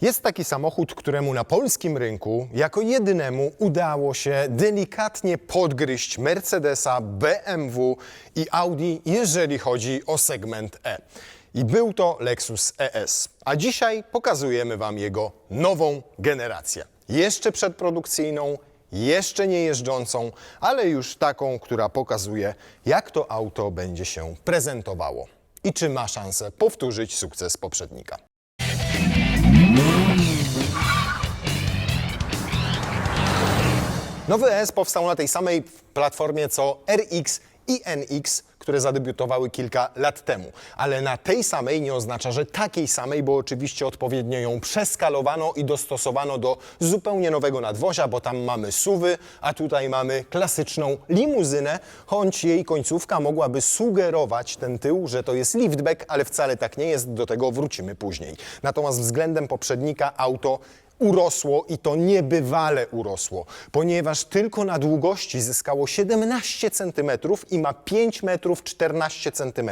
Jest taki samochód, któremu na polskim rynku jako jedynemu udało się delikatnie podgryźć Mercedesa, BMW i Audi, jeżeli chodzi o segment E. I był to Lexus ES. A dzisiaj pokazujemy Wam jego nową generację. Jeszcze przedprodukcyjną, jeszcze nie jeżdżącą, ale już taką, która pokazuje, jak to auto będzie się prezentowało i czy ma szansę powtórzyć sukces poprzednika. Nowy ES powstał na tej samej platformie co RX i NX, które zadebiutowały kilka lat temu. Ale na tej samej nie oznacza, że takiej samej, bo oczywiście odpowiednio ją przeskalowano i dostosowano do zupełnie nowego nadwozia, bo tam mamy suwy, a tutaj mamy klasyczną limuzynę, choć jej końcówka mogłaby sugerować ten tył, że to jest liftback, ale wcale tak nie jest, do tego wrócimy później. Natomiast względem poprzednika auto urosło i to niebywale urosło, ponieważ tylko na długości zyskało 17 cm i ma 5 metrów 14 cm.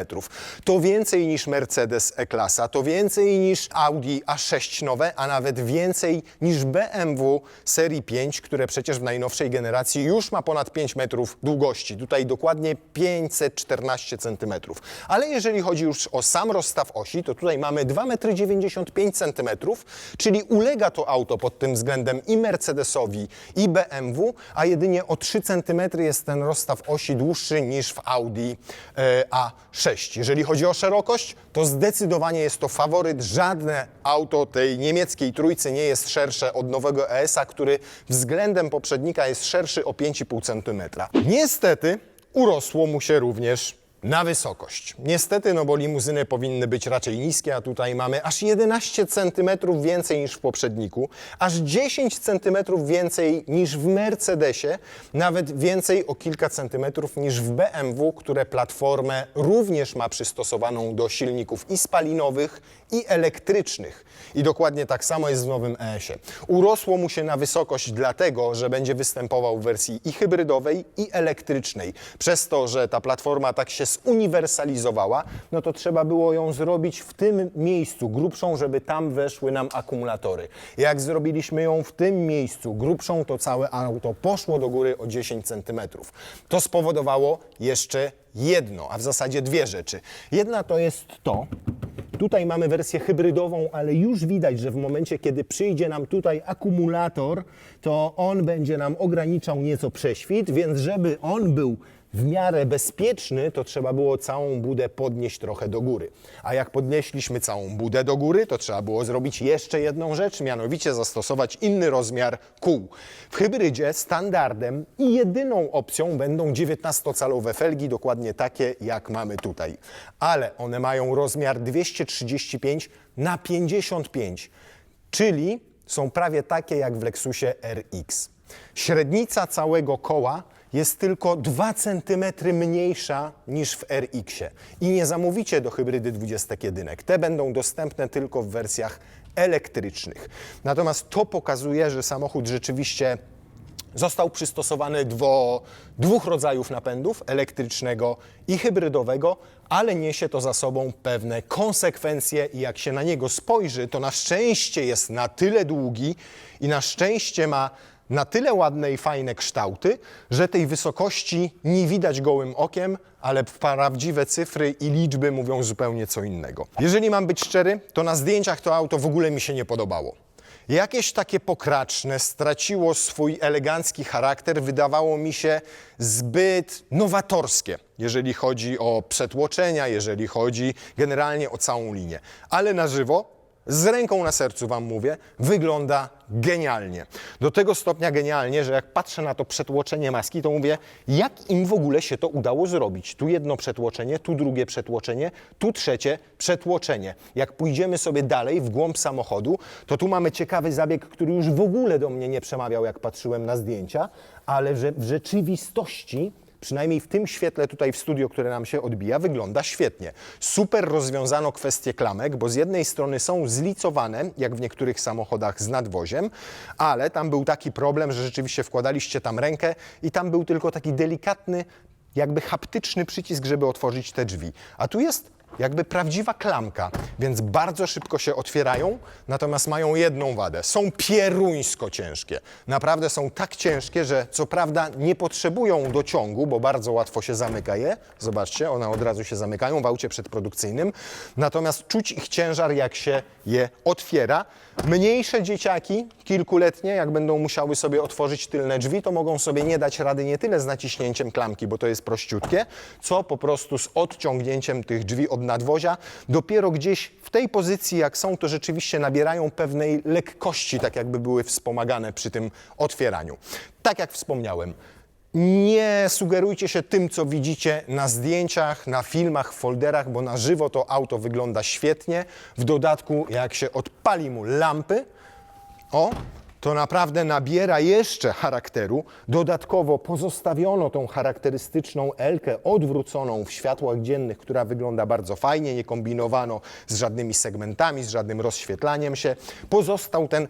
To więcej niż Mercedes E-klasa, to więcej niż Audi A6 nowe, a nawet więcej niż BMW serii 5, które przecież w najnowszej generacji już ma ponad 5 metrów długości. Tutaj dokładnie 514 cm. Ale jeżeli chodzi już o sam rozstaw osi, to tutaj mamy 2,95 m, czyli ulega to auto pod tym względem i Mercedesowi, i BMW, a jedynie o 3 cm jest ten rozstaw osi dłuższy niż w Audi e, A6. Jeżeli chodzi o szerokość, to zdecydowanie jest to faworyt. Żadne auto tej niemieckiej trójcy nie jest szersze od nowego ES-a, który względem poprzednika jest szerszy o 5,5 cm. Niestety urosło mu się również na wysokość. Niestety, no bo limuzyny powinny być raczej niskie, a tutaj mamy aż 11 cm więcej niż w poprzedniku, aż 10 cm więcej niż w Mercedesie, nawet więcej o kilka centymetrów niż w BMW, które platformę również ma przystosowaną do silników i spalinowych, i elektrycznych. I dokładnie tak samo jest w nowym ES-ie. Urosło mu się na wysokość dlatego, że będzie występował w wersji i hybrydowej, i elektrycznej. Przez to, że ta platforma tak się zuniwersalizowała, no to trzeba było ją zrobić w tym miejscu grubszą, żeby tam weszły nam akumulatory. Jak zrobiliśmy ją w tym miejscu grubszą, to całe auto poszło do góry o 10 cm. To spowodowało jeszcze jedno, a w zasadzie dwie rzeczy. Jedna to jest to, Tutaj mamy wersję hybrydową, ale już widać, że w momencie, kiedy przyjdzie nam tutaj akumulator, to on będzie nam ograniczał nieco prześwit, więc żeby on był w miarę bezpieczny, to trzeba było całą budę podnieść trochę do góry. A jak podnieśliśmy całą budę do góry, to trzeba było zrobić jeszcze jedną rzecz, mianowicie zastosować inny rozmiar kół. W hybrydzie standardem i jedyną opcją będą 19-calowe felgi, dokładnie takie jak mamy tutaj. Ale one mają rozmiar 235 na 55, czyli są prawie takie jak w Lexusie RX. Średnica całego koła jest tylko 2 cm mniejsza niż w RX-ie. I nie zamówicie do hybrydy 21. Te będą dostępne tylko w wersjach elektrycznych. Natomiast to pokazuje, że samochód rzeczywiście został przystosowany do dwóch rodzajów napędów, elektrycznego i hybrydowego, ale niesie to za sobą pewne konsekwencje i jak się na niego spojrzy, to na szczęście jest na tyle długi i na szczęście ma na tyle ładne i fajne kształty, że tej wysokości nie widać gołym okiem, ale prawdziwe cyfry i liczby mówią zupełnie co innego. Jeżeli mam być szczery, to na zdjęciach to auto w ogóle mi się nie podobało. Jakieś takie pokraczne, straciło swój elegancki charakter, wydawało mi się zbyt nowatorskie, jeżeli chodzi o przetłoczenia, jeżeli chodzi generalnie o całą linię. Ale na żywo z ręką na sercu Wam mówię, wygląda genialnie. Do tego stopnia genialnie, że jak patrzę na to przetłoczenie maski, to mówię, jak im w ogóle się to udało zrobić. Tu jedno przetłoczenie, tu drugie przetłoczenie, tu trzecie przetłoczenie. Jak pójdziemy sobie dalej w głąb samochodu, to tu mamy ciekawy zabieg, który już w ogóle do mnie nie przemawiał, jak patrzyłem na zdjęcia, ale że w rzeczywistości przynajmniej w tym świetle tutaj w studio, które nam się odbija, wygląda świetnie. Super rozwiązano kwestię klamek, bo z jednej strony są zlicowane, jak w niektórych samochodach z nadwoziem, ale tam był taki problem, że rzeczywiście wkładaliście tam rękę i tam był tylko taki delikatny, jakby haptyczny przycisk, żeby otworzyć te drzwi. A tu jest jakby prawdziwa klamka, więc bardzo szybko się otwierają, natomiast mają jedną wadę. Są pieruńsko ciężkie. Naprawdę są tak ciężkie, że co prawda nie potrzebują dociągu, bo bardzo łatwo się zamyka je. Zobaczcie, one od razu się zamykają w aucie przedprodukcyjnym. Natomiast czuć ich ciężar, jak się je otwiera. Mniejsze dzieciaki, kilkuletnie, jak będą musiały sobie otworzyć tylne drzwi, to mogą sobie nie dać rady nie tyle z naciśnięciem klamki, bo to jest prościutkie, co po prostu z odciągnięciem tych drzwi od nadwozia. Dopiero gdzieś w tej pozycji, jak są, to rzeczywiście nabierają pewnej lekkości, tak jakby były wspomagane przy tym otwieraniu. Tak jak wspomniałem, nie sugerujcie się tym, co widzicie na zdjęciach, na filmach, w folderach, bo na żywo to auto wygląda świetnie. W dodatku, jak się odpali mu lampy, o, to naprawdę nabiera jeszcze charakteru. Dodatkowo pozostawiono tą charakterystyczną elkę odwróconą w światłach dziennych, która wygląda bardzo fajnie, nie kombinowano z żadnymi segmentami, z żadnym rozświetlaniem się. Pozostał ten,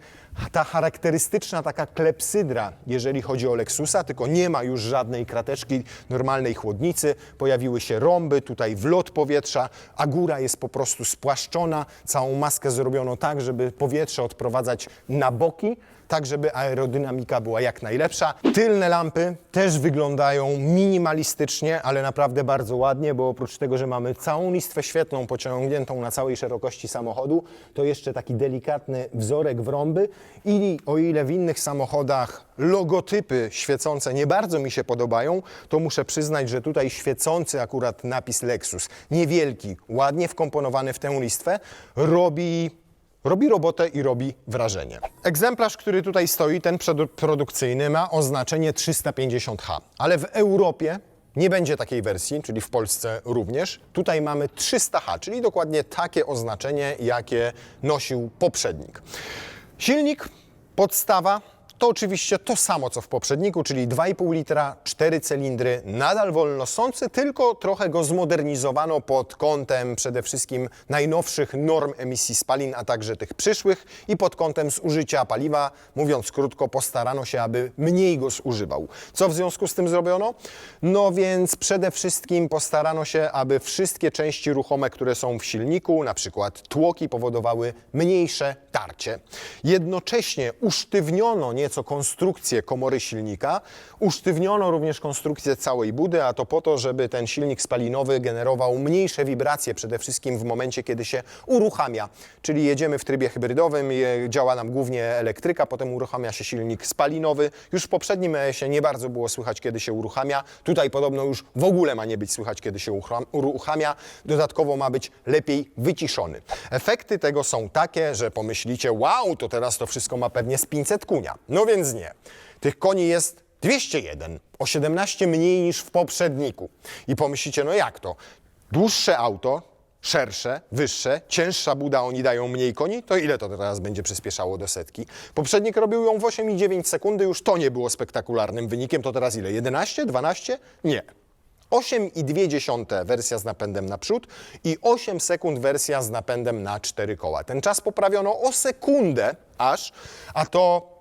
ta charakterystyczna taka klepsydra, jeżeli chodzi o Lexusa, tylko nie ma już żadnej krateczki normalnej chłodnicy. Pojawiły się rąby, tutaj wlot powietrza, a góra jest po prostu spłaszczona. Całą maskę zrobiono tak, żeby powietrze odprowadzać na boki tak żeby aerodynamika była jak najlepsza. Tylne lampy też wyglądają minimalistycznie, ale naprawdę bardzo ładnie, bo oprócz tego, że mamy całą listwę świetlną pociągniętą na całej szerokości samochodu, to jeszcze taki delikatny wzorek w rąby i o ile w innych samochodach logotypy świecące nie bardzo mi się podobają, to muszę przyznać, że tutaj świecący akurat napis Lexus, niewielki, ładnie wkomponowany w tę listwę, robi robi robotę i robi wrażenie. Egzemplarz, który tutaj stoi, ten produ- produkcyjny, ma oznaczenie 350H, ale w Europie nie będzie takiej wersji, czyli w Polsce również. Tutaj mamy 300H, czyli dokładnie takie oznaczenie, jakie nosił poprzednik. Silnik, podstawa, to oczywiście to samo co w poprzedniku, czyli 2,5 litra, 4 cylindry, nadal wolnosący, tylko trochę go zmodernizowano pod kątem przede wszystkim najnowszych norm emisji spalin, a także tych przyszłych i pod kątem zużycia paliwa. Mówiąc krótko, postarano się, aby mniej go zużywał. Co w związku z tym zrobiono? No więc przede wszystkim postarano się, aby wszystkie części ruchome, które są w silniku, na przykład tłoki, powodowały mniejsze tarcie. Jednocześnie usztywniono nieco konstrukcję komory silnika, usztywniono również konstrukcję całej budy, a to po to, żeby ten silnik spalinowy generował mniejsze wibracje, przede wszystkim w momencie, kiedy się uruchamia. Czyli jedziemy w trybie hybrydowym, działa nam głównie elektryka, potem uruchamia się silnik spalinowy. Już w poprzednim ES-ie nie bardzo było słychać, kiedy się uruchamia. Tutaj podobno już w ogóle ma nie być słychać, kiedy się urucham- uruchamia. Dodatkowo ma być lepiej wyciszony. Efekty tego są takie, że pomyślicie, wow, to teraz to wszystko ma pewnie z 500 kunia. No więc nie. Tych koni jest 201, o 17 mniej niż w poprzedniku. I pomyślicie, no jak to? Dłuższe auto, szersze, wyższe, cięższa buda, oni dają mniej koni, to ile to teraz będzie przyspieszało do setki? Poprzednik robił ją w 8,9 sekundy, już to nie było spektakularnym wynikiem, to teraz ile? 11, 12? Nie. 8,2 wersja z napędem naprzód i 8 sekund wersja z napędem na 4 koła. Ten czas poprawiono o sekundę aż, a to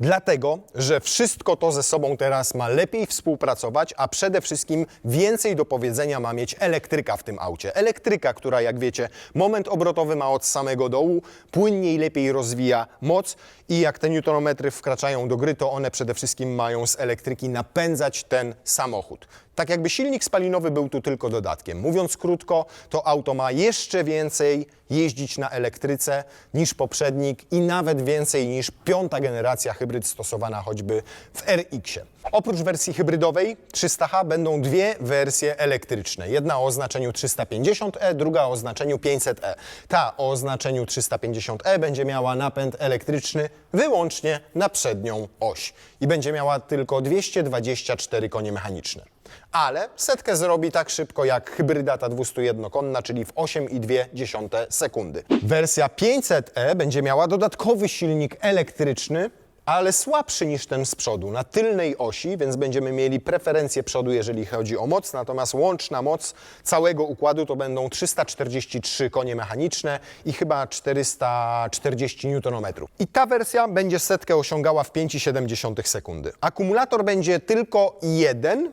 Dlatego, że wszystko to ze sobą teraz ma lepiej współpracować, a przede wszystkim więcej do powiedzenia ma mieć elektryka w tym aucie. Elektryka, która jak wiecie, moment obrotowy ma od samego dołu, płynniej, lepiej rozwija moc i jak te newtonometry wkraczają do gry, to one przede wszystkim mają z elektryki napędzać ten samochód. Tak jakby silnik spalinowy był tu tylko dodatkiem. Mówiąc krótko, to auto ma jeszcze więcej jeździć na elektryce niż poprzednik i nawet więcej niż piąta generacja hybryd stosowana choćby w RX-ie. Oprócz wersji hybrydowej 300H będą dwie wersje elektryczne. Jedna o oznaczeniu 350e, druga o oznaczeniu 500e. Ta o oznaczeniu 350e będzie miała napęd elektryczny wyłącznie na przednią oś i będzie miała tylko 224 konie mechaniczne. Ale setkę zrobi tak szybko jak hybryda ta 201-konna, czyli w 8,2 sekundy. Wersja 500e będzie miała dodatkowy silnik elektryczny, ale słabszy niż ten z przodu, na tylnej osi, więc będziemy mieli preferencję przodu, jeżeli chodzi o moc, natomiast łączna moc całego układu to będą 343 konie mechaniczne i chyba 440 Nm. I ta wersja będzie setkę osiągała w 5,7 sekundy. Akumulator będzie tylko jeden,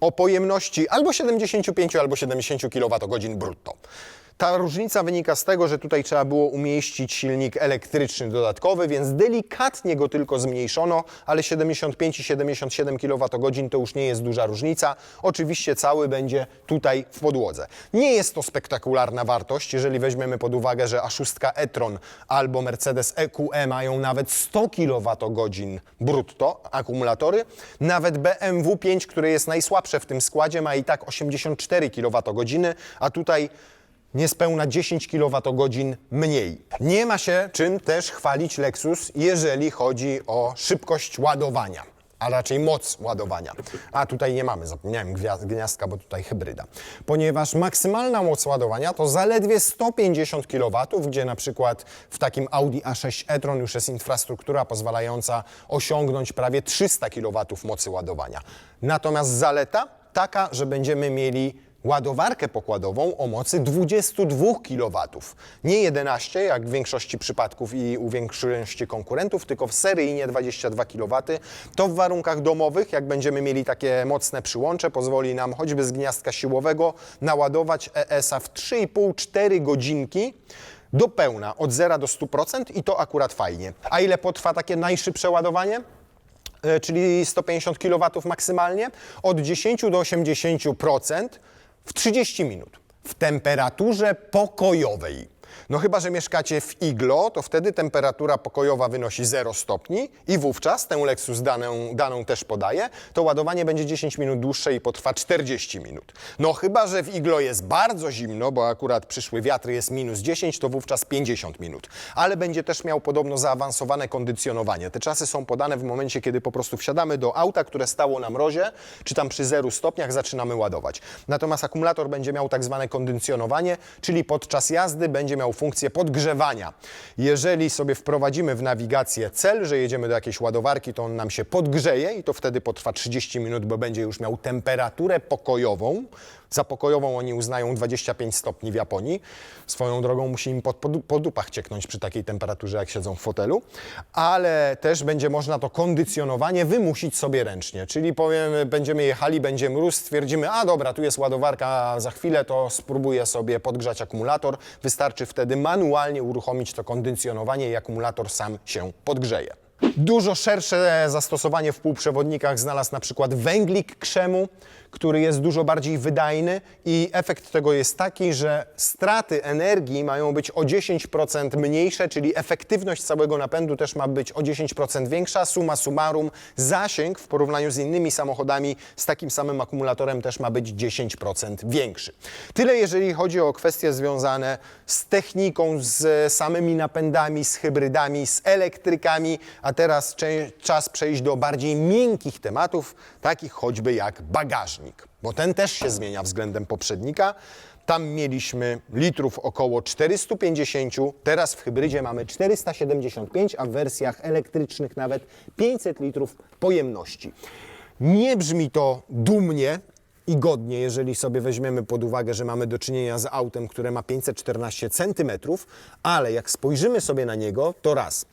o pojemności albo 75, albo 70 kWh brutto. Ta różnica wynika z tego, że tutaj trzeba było umieścić silnik elektryczny dodatkowy, więc delikatnie go tylko zmniejszono, ale 75 i 77 kWh to już nie jest duża różnica. Oczywiście cały będzie tutaj w podłodze. Nie jest to spektakularna wartość, jeżeli weźmiemy pod uwagę, że A6 e-tron albo Mercedes EQE mają nawet 100 kWh brutto akumulatory. Nawet BMW 5, które jest najsłabsze w tym składzie, ma i tak 84 kWh, a tutaj niespełna 10 kWh mniej. Nie ma się czym też chwalić Lexus, jeżeli chodzi o szybkość ładowania, a raczej moc ładowania. A tutaj nie mamy, zapomniałem gniazdka, bo tutaj hybryda. Ponieważ maksymalna moc ładowania to zaledwie 150 kW, gdzie na przykład w takim Audi A6 e-tron już jest infrastruktura pozwalająca osiągnąć prawie 300 kW mocy ładowania. Natomiast zaleta taka, że będziemy mieli ładowarkę pokładową o mocy 22 kW. Nie 11 jak w większości przypadków i u większości konkurentów, tylko w seryjnie 22 kW. To w warunkach domowych, jak będziemy mieli takie mocne przyłącze, pozwoli nam choćby z gniazdka siłowego naładować ES-a w 3,5-4 godzinki do pełna, od 0 do 100% i to akurat fajnie. A ile potrwa takie najszybsze ładowanie? e, czyli 150 kW maksymalnie, od 10 do 80% w 30 minut w temperaturze pokojowej. No chyba, że mieszkacie w iglo, to wtedy temperatura pokojowa wynosi 0 stopni i wówczas, tę Lexus daną, daną też podaje, to ładowanie będzie 10 minut dłuższe i potrwa 40 minut. No chyba, że w iglo jest bardzo zimno, bo akurat przyszły wiatry jest minus 10, to wówczas 50 minut. Ale będzie też miał podobno zaawansowane kondycjonowanie. Te czasy są podane w momencie, kiedy po prostu wsiadamy do auta, które stało na mrozie, czy tam przy 0 stopniach zaczynamy ładować. Natomiast akumulator będzie miał tak zwane kondycjonowanie, czyli podczas jazdy będzie miał funkcję podgrzewania. Jeżeli sobie wprowadzimy w nawigację cel, że jedziemy do jakiejś ładowarki, to on nam się podgrzeje i to wtedy potrwa 30 minut, bo będzie już miał temperaturę pokojową. Za pokojową oni uznają 25 stopni w Japonii. Swoją drogą musi im pod, pod, po dupach cieknąć przy takiej temperaturze, jak siedzą w fotelu. Ale też będzie można to kondycjonowanie wymusić sobie ręcznie. Czyli powiem, będziemy jechali, będzie mróz, stwierdzimy, a dobra, tu jest ładowarka, za chwilę to spróbuję sobie podgrzać akumulator. Wystarczy wtedy manualnie uruchomić to kondycjonowanie i akumulator sam się podgrzeje. Dużo szersze zastosowanie w półprzewodnikach znalazł na przykład węglik krzemu, który jest dużo bardziej wydajny i efekt tego jest taki, że straty energii mają być o 10% mniejsze, czyli efektywność całego napędu też ma być o 10% większa. Suma summarum, zasięg w porównaniu z innymi samochodami z takim samym akumulatorem też ma być 10% większy. Tyle jeżeli chodzi o kwestie związane z techniką, z samymi napędami, z hybrydami, z elektrykami, a teraz czas przejść do bardziej miękkich tematów, takich choćby jak bo ten też się zmienia względem poprzednika. Tam mieliśmy litrów około 450, teraz w hybrydzie mamy 475, a w wersjach elektrycznych nawet 500 litrów pojemności. Nie brzmi to dumnie, i godnie, jeżeli sobie weźmiemy pod uwagę, że mamy do czynienia z autem, które ma 514 cm, ale jak spojrzymy sobie na niego, to raz.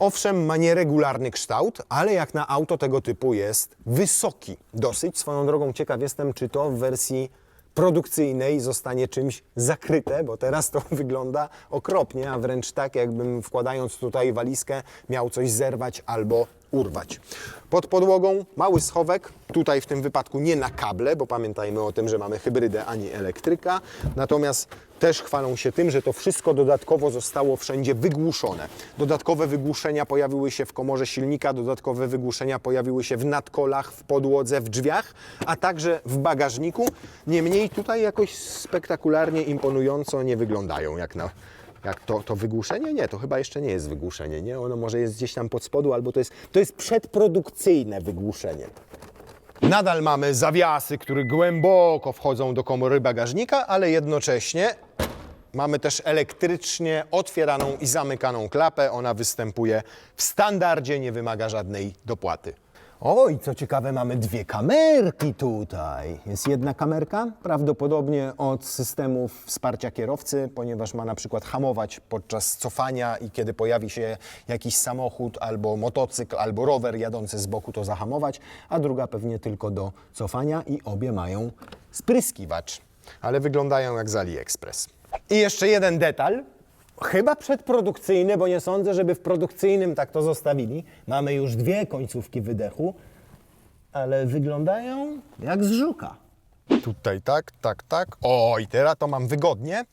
Owszem, ma nieregularny kształt, ale jak na auto tego typu jest wysoki dosyć. Swoją drogą ciekaw jestem, czy to w wersji produkcyjnej zostanie czymś zakryte, bo teraz to wygląda okropnie, a wręcz tak, jakbym wkładając tutaj walizkę miał coś zerwać albo urwać. Pod podłogą mały schowek, tutaj w tym wypadku nie na kable, bo pamiętajmy o tym, że mamy hybrydę, a nie elektryka. Natomiast też chwalą się tym, że to wszystko dodatkowo zostało wszędzie wygłuszone. Dodatkowe wygłuszenia pojawiły się w komorze silnika, dodatkowe wygłuszenia pojawiły się w nadkolach, w podłodze, w drzwiach, a także w bagażniku. Niemniej tutaj jakoś spektakularnie imponująco nie wyglądają jak na jak to, to wygłuszenie? Nie, to chyba jeszcze nie jest wygłuszenie, nie? Ono może jest gdzieś tam pod spodu, albo to jest, to jest przedprodukcyjne wygłuszenie. Nadal mamy zawiasy, które głęboko wchodzą do komory bagażnika, ale jednocześnie mamy też elektrycznie otwieraną i zamykaną klapę. Ona występuje w standardzie, nie wymaga żadnej dopłaty. Oj, co ciekawe, mamy dwie kamerki tutaj. Jest jedna kamerka, prawdopodobnie od systemów wsparcia kierowcy, ponieważ ma na przykład hamować podczas cofania i kiedy pojawi się jakiś samochód albo motocykl, albo rower jadący z boku, to zahamować, a druga pewnie tylko do cofania i obie mają spryskiwacz. Ale wyglądają jak z AliExpress. I jeszcze jeden detal. Chyba przedprodukcyjny, bo nie sądzę, żeby w produkcyjnym tak to zostawili. Mamy już dwie końcówki wydechu, ale wyglądają jak z żuka. Tutaj tak, tak, tak. O, i teraz to mam wygodnie.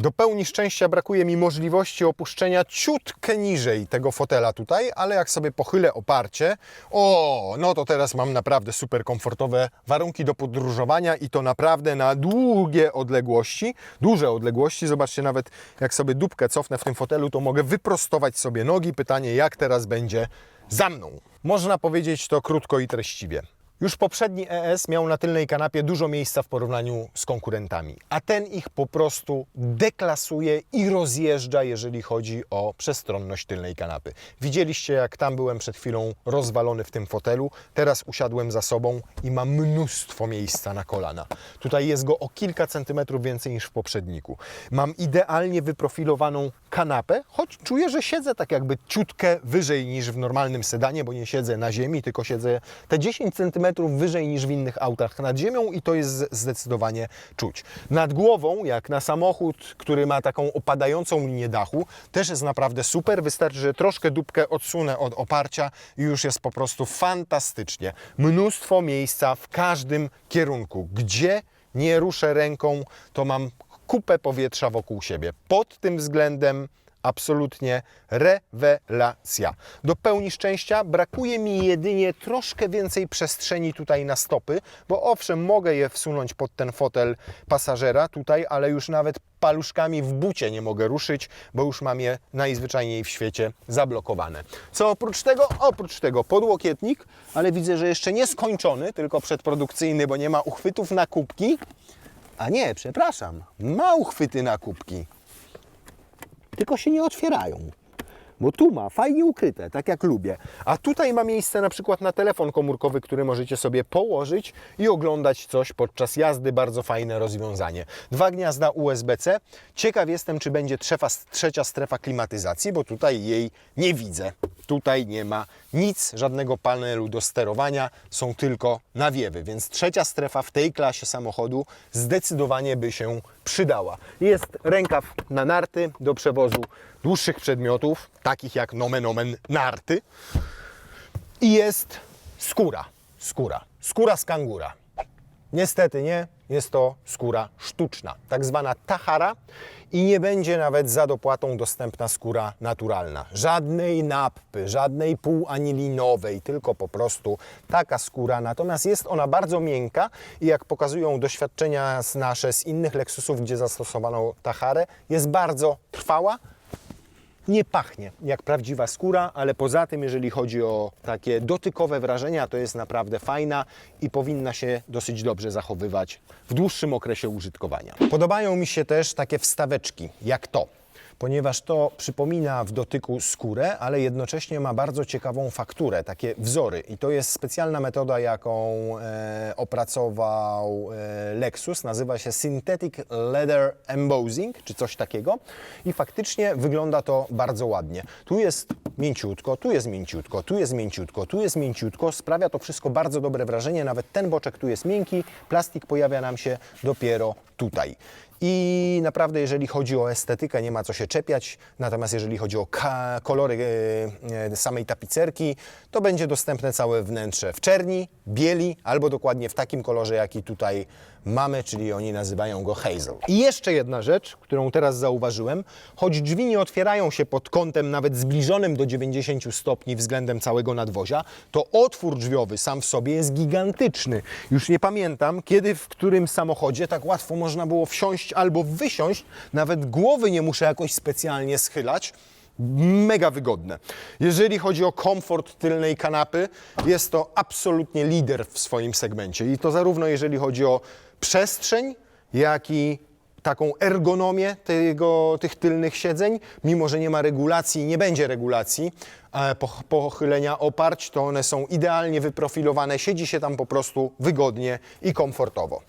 Do pełni szczęścia brakuje mi możliwości opuszczenia ciutkę niżej tego fotela tutaj, ale jak sobie pochylę oparcie, o, no to teraz mam naprawdę super komfortowe warunki do podróżowania i to naprawdę na długie odległości, duże odległości. Zobaczcie, nawet jak sobie dupkę cofnę w tym fotelu, to mogę wyprostować sobie nogi. Pytanie, jak teraz będzie za mną? Można powiedzieć to krótko i treściwie. Już poprzedni ES miał na tylnej kanapie dużo miejsca w porównaniu z konkurentami, a ten ich po prostu deklasuje i rozjeżdża, jeżeli chodzi o przestronność tylnej kanapy. Widzieliście, jak tam byłem przed chwilą rozwalony w tym fotelu, teraz usiadłem za sobą i mam mnóstwo miejsca na kolana. Tutaj jest go o kilka centymetrów więcej niż w poprzedniku. Mam idealnie wyprofilowaną kanapę, choć czuję, że siedzę tak jakby ciutkę wyżej niż w normalnym sedanie, bo nie siedzę na ziemi, tylko siedzę te 10 cm wyżej niż w innych autach nad ziemią i to jest zdecydowanie czuć. Nad głową, jak na samochód, który ma taką opadającą linię dachu, też jest naprawdę super. Wystarczy, że troszkę dupkę odsunę od oparcia i już jest po prostu fantastycznie. Mnóstwo miejsca w każdym kierunku. Gdzie nie ruszę ręką, to mam kupę powietrza wokół siebie. Pod tym względem absolutnie rewelacja. Do pełni szczęścia brakuje mi jedynie troszkę więcej przestrzeni tutaj na stopy, bo owszem, mogę je wsunąć pod ten fotel pasażera tutaj, ale już nawet paluszkami w bucie nie mogę ruszyć, bo już mam je najzwyczajniej w świecie zablokowane. Co oprócz tego? Oprócz tego podłokietnik, ale widzę, że jeszcze nie skończony, tylko przedprodukcyjny, bo nie ma uchwytów na kubki. A nie, przepraszam, ma uchwyty na kubki tylko się nie otwierają. Bo tu ma fajnie ukryte, tak jak lubię. A tutaj ma miejsce na przykład na telefon komórkowy, który możecie sobie położyć i oglądać coś podczas jazdy. Bardzo fajne rozwiązanie. Dwa gniazda USB-C. Ciekaw jestem, czy będzie trzefa, trzecia strefa klimatyzacji, bo tutaj jej nie widzę. Tutaj nie ma nic, żadnego panelu do sterowania, są tylko nawiewy, więc trzecia strefa w tej klasie samochodu zdecydowanie by się przydała. Jest rękaw na narty do przewozu dłuższych przedmiotów, takich jak nomen omen narty. I jest skóra, skóra, skóra z kangura. Niestety nie, jest to skóra sztuczna, tak zwana tahara i nie będzie nawet za dopłatą dostępna skóra naturalna. Żadnej napy, żadnej półanilinowej, tylko po prostu taka skóra. Natomiast jest ona bardzo miękka i jak pokazują doświadczenia nasze z innych Lexusów, gdzie zastosowano taharę, jest bardzo trwała, nie pachnie jak prawdziwa skóra, ale poza tym, jeżeli chodzi o takie dotykowe wrażenia, to jest naprawdę fajna i powinna się dosyć dobrze zachowywać w dłuższym okresie użytkowania. Podobają mi się też takie wstaweczki, jak to. Ponieważ to przypomina w dotyku skórę, ale jednocześnie ma bardzo ciekawą fakturę, takie wzory. I to jest specjalna metoda, jaką e, opracował e, Lexus. Nazywa się Synthetic Leather Embossing, czy coś takiego. I faktycznie wygląda to bardzo ładnie. Tu jest mięciutko, tu jest mięciutko, tu jest mięciutko, tu jest mięciutko. Sprawia to wszystko bardzo dobre wrażenie. Nawet ten boczek tu jest miękki, plastik pojawia nam się dopiero tutaj. I naprawdę, jeżeli chodzi o estetykę, nie ma co się czepiać. Natomiast jeżeli chodzi o kolory e, e, samej tapicerki, to będzie dostępne całe wnętrze w czerni, bieli albo dokładnie w takim kolorze, jaki tutaj mamy, czyli oni nazywają go hazel. I jeszcze jedna rzecz, którą teraz zauważyłem. Choć drzwi nie otwierają się pod kątem nawet zbliżonym do 90 stopni względem całego nadwozia, to otwór drzwiowy sam w sobie jest gigantyczny. Już nie pamiętam, kiedy w którym samochodzie tak łatwo można było wsiąść albo wysiąść, nawet głowy nie muszę jakoś specjalnie schylać. Mega wygodne. Jeżeli chodzi o komfort tylnej kanapy, jest to absolutnie lider w swoim segmencie. I to zarówno jeżeli chodzi o przestrzeń, jak i taką ergonomię tego, tych tylnych siedzeń, mimo że nie ma regulacji, nie będzie regulacji e, poch- pochylenia oparć, to one są idealnie wyprofilowane, siedzi się tam po prostu wygodnie i komfortowo.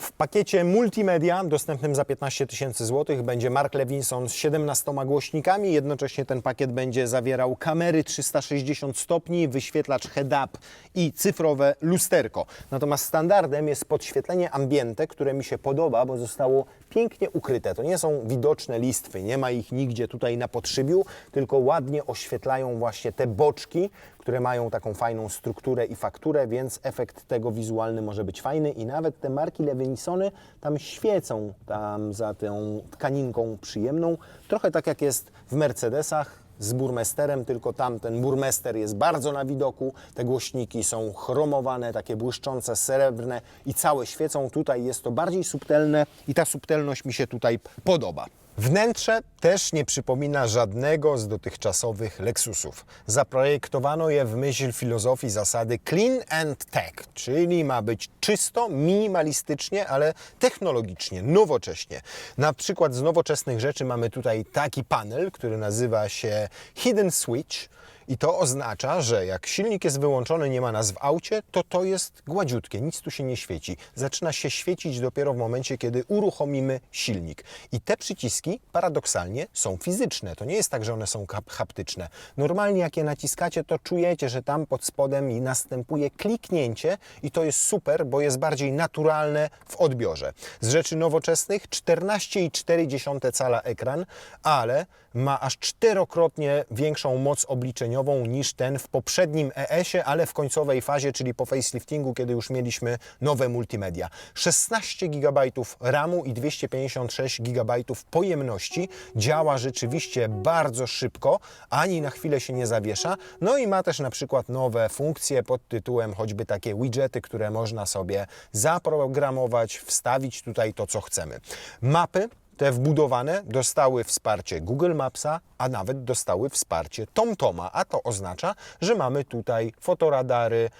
W pakiecie multimedia dostępnym za 15 tysięcy złotych będzie Mark Levinson z 17 głośnikami. Jednocześnie ten pakiet będzie zawierał kamery 360 stopni, wyświetlacz head-up i cyfrowe lusterko. Natomiast standardem jest podświetlenie ambiente, które mi się podoba, bo zostało pięknie ukryte. To nie są widoczne listwy, nie ma ich nigdzie tutaj na podszybiu, tylko ładnie oświetlają właśnie te boczki, które mają taką fajną strukturę i fakturę, więc efekt tego wizualny może być fajny i nawet te marki Levinsony tam świecą tam za tą tkaninką przyjemną, trochę tak jak jest w Mercedesach z burmesterem, tylko tam ten burmester jest bardzo na widoku, te głośniki są chromowane, takie błyszczące, srebrne i całe świecą. Tutaj jest to bardziej subtelne i ta subtelność mi się tutaj podoba. Wnętrze też nie przypomina żadnego z dotychczasowych Lexusów. Zaprojektowano je w myśl filozofii zasady clean and tech, czyli ma być czysto, minimalistycznie, ale technologicznie, nowocześnie. Na przykład z nowoczesnych rzeczy mamy tutaj taki panel, który nazywa się Hidden Switch. I to oznacza, że jak silnik jest wyłączony, nie ma nas w aucie, to to jest gładziutkie, nic tu się nie świeci. Zaczyna się świecić dopiero w momencie, kiedy uruchomimy silnik. I te przyciski paradoksalnie są fizyczne. To nie jest tak, że one są hap- haptyczne. Normalnie jak je naciskacie, to czujecie, że tam pod spodem i następuje kliknięcie i to jest super, bo jest bardziej naturalne w odbiorze. Z rzeczy nowoczesnych 14,4 cala ekran, ale ma aż czterokrotnie większą moc obliczeniową niż ten w poprzednim ES-ie, ale w końcowej fazie, czyli po faceliftingu, kiedy już mieliśmy nowe multimedia. 16 GB RAMu i 256 GB pojemności. Działa rzeczywiście bardzo szybko, ani na chwilę się nie zawiesza. No i ma też na przykład nowe funkcje pod tytułem choćby takie widgety, które można sobie zaprogramować, wstawić tutaj to, co chcemy. Mapy te wbudowane dostały wsparcie Google Mapsa, a nawet dostały wsparcie TomToma, a to oznacza, że mamy tutaj fotoradary,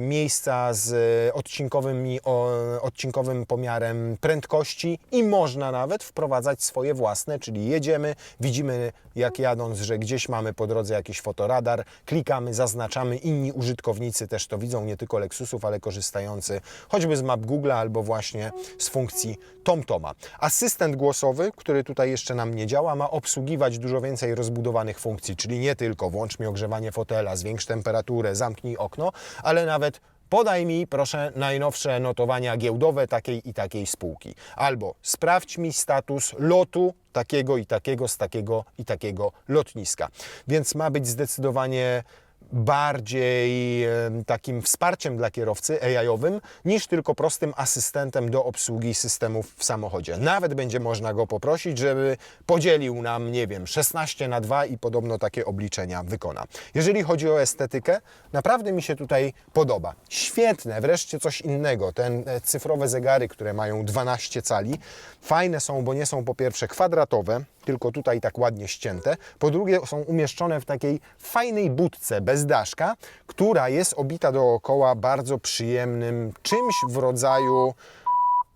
miejsca z e, odcinkowymi, odcinkowym pomiarem prędkości i można nawet wprowadzać swoje własne, czyli jedziemy, widzimy jak jadąc, że gdzieś mamy po drodze jakiś fotoradar, klikamy, zaznaczamy, inni użytkownicy też to widzą, nie tylko Lexusów, ale korzystający choćby z map Google albo właśnie z funkcji TomToma. Asystent głosowy, który tutaj jeszcze nam nie działa, ma obsługiwać dużo więcej rozbudowanych funkcji, czyli nie tylko włącz mi ogrzewanie fotela, zwiększ temperaturę, zamknij okno, ale nawet podaj mi proszę najnowsze notowania giełdowe takiej i takiej spółki. Albo sprawdź mi status lotu takiego i takiego z takiego i takiego lotniska. Więc ma być zdecydowanie bardziej takim wsparciem dla kierowcy AI-owym niż tylko prostym asystentem do obsługi systemów w samochodzie. Nawet będzie można go poprosić, żeby podzielił nam, nie wiem, 16 na 2 i podobno takie obliczenia wykona. Jeżeli chodzi o estetykę, naprawdę mi się tutaj podoba. Świetne, wreszcie coś innego. Ten e, cyfrowe zegary, które mają 12 cali, fajne są, bo nie są po pierwsze kwadratowe, tylko tutaj tak ładnie ścięte. Po drugie są umieszczone w takiej fajnej budce bez daszka, która jest obita dookoła bardzo przyjemnym czymś w rodzaju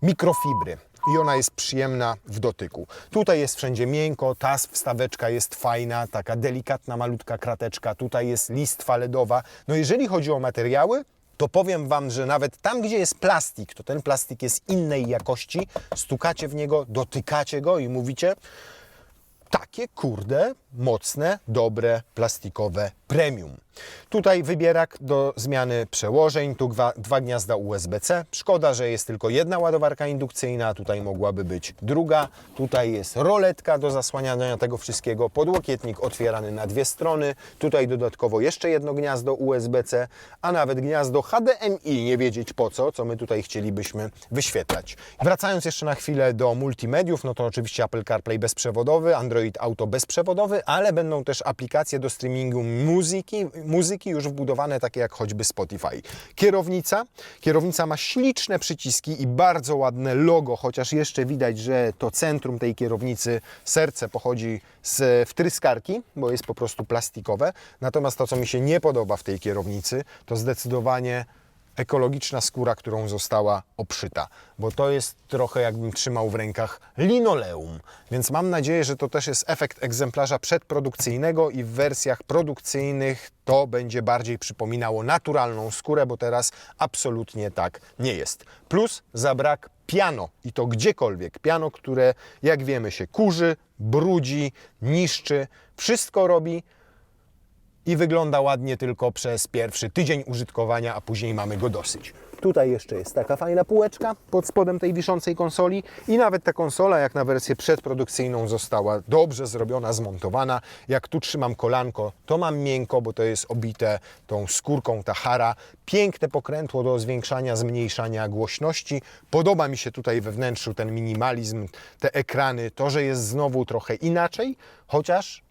mikrofibry. I ona jest przyjemna w dotyku. Tutaj jest wszędzie miękko, ta wstaweczka jest fajna, taka delikatna, malutka krateczka. Tutaj jest listwa LEDowa. No jeżeli chodzi o materiały, to powiem Wam, że nawet tam, gdzie jest plastik, to ten plastik jest innej jakości. Stukacie w niego, dotykacie go i mówicie, takie kurde, mocne, dobre, plastikowe premium. Tutaj wybierak do zmiany przełożeń, tu dwa, dwa gniazda USB-C. Szkoda, że jest tylko jedna ładowarka indukcyjna, tutaj mogłaby być druga. Tutaj jest roletka do zasłaniania tego wszystkiego, podłokietnik otwierany na dwie strony. Tutaj dodatkowo jeszcze jedno gniazdo USB-C, a nawet gniazdo HDMI, nie wiedzieć po co, co my tutaj chcielibyśmy wyświetlać. Wracając jeszcze na chwilę do multimediów, no to oczywiście Apple CarPlay bezprzewodowy, Android Auto bezprzewodowy, ale będą też aplikacje do streamingu muzyki, muzyki już wbudowane, takie jak choćby Spotify. Kierownica. Kierownica ma śliczne przyciski i bardzo ładne logo, chociaż jeszcze widać, że to centrum tej kierownicy, serce pochodzi z wtryskarki, bo jest po prostu plastikowe. Natomiast to, co mi się nie podoba w tej kierownicy, to zdecydowanie ekologiczna skóra, którą została obszyta, bo to jest trochę jakbym trzymał w rękach linoleum. Więc mam nadzieję, że to też jest efekt egzemplarza przedprodukcyjnego i w wersjach produkcyjnych to będzie bardziej przypominało naturalną skórę, bo teraz absolutnie tak nie jest. Plus za brak piano i to gdziekolwiek. Piano, które jak wiemy się kurzy, brudzi, niszczy, wszystko robi, i wygląda ładnie tylko przez pierwszy tydzień użytkowania, a później mamy go dosyć. Tutaj jeszcze jest taka fajna półeczka pod spodem tej wiszącej konsoli i nawet ta konsola, jak na wersję przedprodukcyjną, została dobrze zrobiona, zmontowana. Jak tu trzymam kolanko, to mam miękko, bo to jest obite tą skórką Tahara. Piękne pokrętło do zwiększania, zmniejszania głośności. Podoba mi się tutaj we wnętrzu ten minimalizm, te ekrany, to, że jest znowu trochę inaczej, chociaż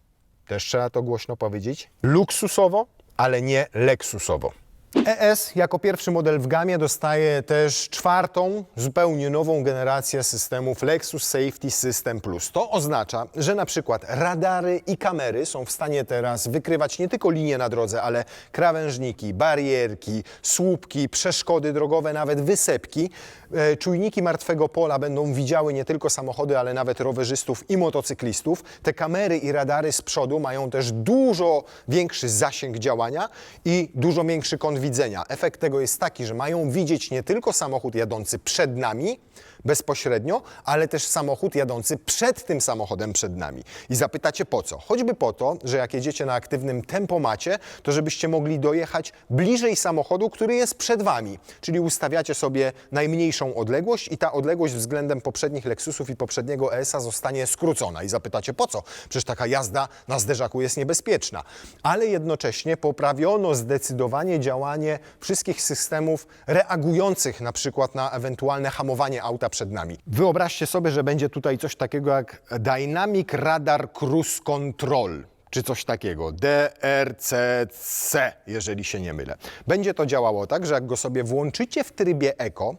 też trzeba to głośno powiedzieć, luksusowo, ale nie leksusowo. ES jako pierwszy model w gamie dostaje też czwartą, zupełnie nową generację systemów Lexus Safety System Plus. To oznacza, że na przykład radary i kamery są w stanie teraz wykrywać nie tylko linie na drodze, ale krawężniki, barierki, słupki, przeszkody drogowe, nawet wysepki. E, Czujniki martwego pola będą widziały nie tylko samochody, ale nawet rowerzystów i motocyklistów. Te kamery i radary z przodu mają też dużo większy zasięg działania i dużo większy kąt widzenia. Efekt tego jest taki, że mają widzieć nie tylko samochód jadący przed nami bezpośrednio, ale też samochód jadący przed tym samochodem przed nami. I zapytacie po co? Choćby po to, że jak jedziecie na aktywnym tempomacie, to żebyście mogli dojechać bliżej samochodu, który jest przed wami. Czyli ustawiacie sobie najmniejszą odległość i ta odległość względem poprzednich Lexusów i poprzedniego ES-a zostanie skrócona. I zapytacie po co? Przecież taka jazda na zderzaku jest niebezpieczna. Ale jednocześnie poprawiono zdecydowanie działanie wszystkich systemów reagujących na przykład na ewentualne hamowanie auta przed nami. Wyobraźcie sobie, że będzie tutaj coś takiego jak Dynamic Radar Cruise Control czy coś takiego, DRCC, jeżeli się nie mylę. Będzie to działało tak, że jak go sobie włączycie w trybie Eco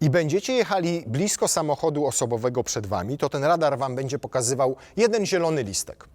i będziecie jechali blisko samochodu osobowego przed wami, to ten radar wam będzie pokazywał jeden zielony listek.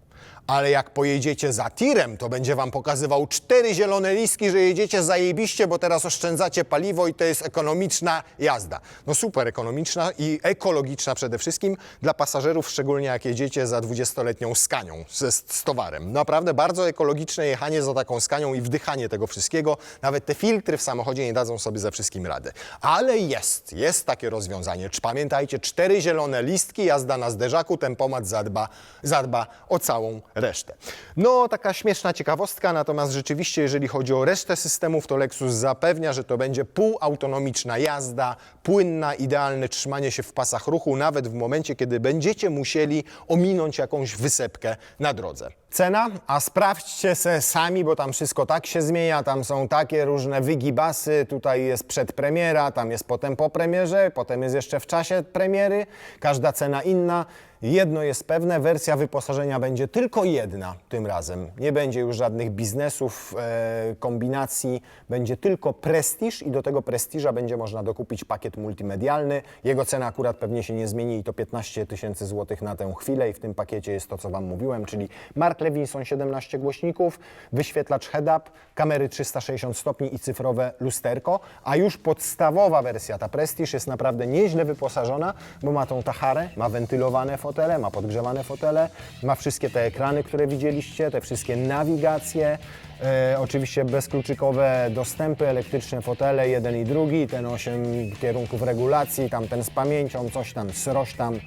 Ale jak pojedziecie za tirem, to będzie wam pokazywał cztery zielone listki, że jedziecie zajebiście, bo teraz oszczędzacie paliwo i to jest ekonomiczna jazda. No super ekonomiczna i ekologiczna przede wszystkim dla pasażerów, szczególnie jak jedziecie za 20-letnią skanią z, z towarem. Naprawdę bardzo ekologiczne jechanie za taką skanią i wdychanie tego wszystkiego. Nawet te filtry w samochodzie nie dadzą sobie ze wszystkim rady. Ale jest, jest takie rozwiązanie. Pamiętajcie, cztery zielone listki, jazda na zderzaku, tempomat zadba, zadba o całą resztę. No, taka śmieszna ciekawostka, natomiast rzeczywiście, jeżeli chodzi o resztę systemów, to Lexus zapewnia, że to będzie półautonomiczna jazda, płynna, idealne trzymanie się w pasach ruchu, nawet w momencie, kiedy będziecie musieli ominąć jakąś wysepkę na drodze. Cena? A sprawdźcie se sami, bo tam wszystko tak się zmienia, tam są takie różne wygibasy, tutaj jest przedpremiera, tam jest potem po premierze, potem jest jeszcze w czasie premiery, każda cena inna. Jedno jest pewne, wersja wyposażenia będzie tylko jedna tym razem. Nie będzie już żadnych biznesów, e, kombinacji, będzie tylko prestiż i do tego prestiża będzie można dokupić pakiet multimedialny. Jego cena akurat pewnie się nie zmieni i to 15 tysięcy złotych na tę chwilę i w tym pakiecie jest to, co Wam mówiłem, czyli Mark Levinson 17 głośników, wyświetlacz head-up, kamery 360 stopni i cyfrowe lusterko, a już podstawowa wersja, ta Prestige jest naprawdę nieźle wyposażona, bo ma tą Taharę, ma wentylowane fotele, ma podgrzewane fotele, ma wszystkie te ekrany, które widzieliście, te wszystkie nawigacje, e, oczywiście bezkluczykowe dostępy, elektryczne fotele, jeden i drugi, ten 8 kierunków regulacji, tamten z pamięcią, coś tam, sroś tam.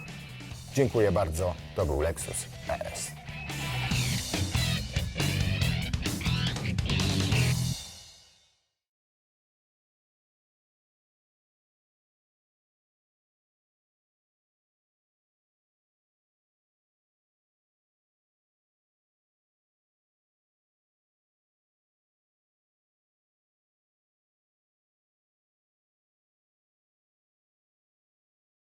Dziękuję bardzo, to był Lexus ES.